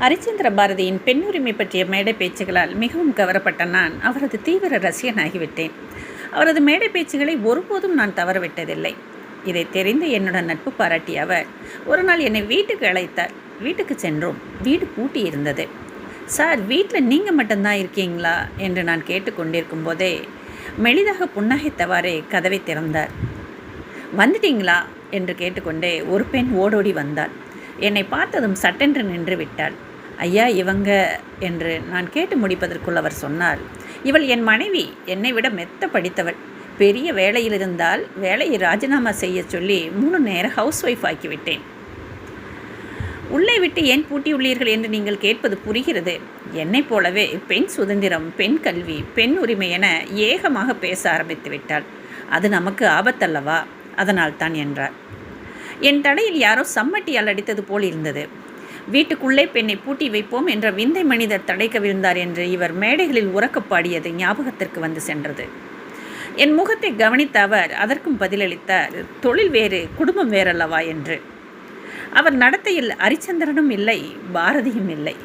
ஹரிச்சந்திர பாரதியின் பெண்ணுரிமை பற்றிய மேடை பேச்சுகளால் மிகவும் கவரப்பட்ட நான் அவரது தீவிர ரசிகனாகிவிட்டேன். அவரது மேடை பேச்சுகளை ஒருபோதும் நான் தவறவிட்டதில்லை. இதை தெரிந்து என்னுடன் நட்பு பாராட்டிய அவர் ஒரு நாள் என்னை வீட்டுக்கு அழைத்தார். வீட்டுக்கு சென்றோம். வீடு பூட்டி இருந்தது. சார் வீட்டில் நீங்கள் மட்டும்தான் இருக்கீங்களா? என்று நான் கேட்டுக்கொண்டிருக்கும் போதே மெளிதாக புன்னகைத்தவாறே கதவை திறந்தார். வந்துட்டீங்களா? என்று கேட்டுக்கொண்டே ஒரு பெண் ஓடோடி வந்தாள். என்னை பார்த்ததும் சட்டென்று நின்று விட்டாள் ஐயா இவங்க என்று நான் கேட்டு முடிப்பதற்குள் அவர் சொன்னார். இவள் என் மனைவி என்னை விட மெத்த படித்தவள். பெரிய வேலையில் இருந்தால் வேலையை ராஜினாமா செய்ய சொல்லி மூணு நேரம் ஹவுஸ் ஒய்ஃப் ஆக்கிவிட்டேன். உள்ளே விட்டு ஏன் பூட்டியுள்ளீர்கள் என்று நீங்கள் கேட்பது புரிகிறது. என்னைப் போலவே பெண் சுதந்திரம் பெண் கல்வி பெண் உரிமை என ஏகமாக பேச ஆரம்பித்து விட்டாள் அது நமக்கு ஆபத்தல்லவா? அதனால் தான் என்றார். என் தடையில் யாரோ சம்மட்டியால் அடித்தது போல் இருந்தது. வீட்டுக்குள்ளே பெண்ணை பூட்டி வைப்போம் என்ற விந்தை மனிதர் தடை கவிழ்ந்தார் என்று இவர் மேடைகளில் உறக்கப்பாடியது ஞாபகத்திற்கு வந்து சென்றது. என் முகத்தை கவனித்த அவர் அதற்கும் பதிலளித்தார் தொழில் வேறு குடும்பம் வேறல்லவா? என்று. அவர் நடத்தையில் அரிச்சந்திரனும் இல்லை பாரதியும் இல்லை.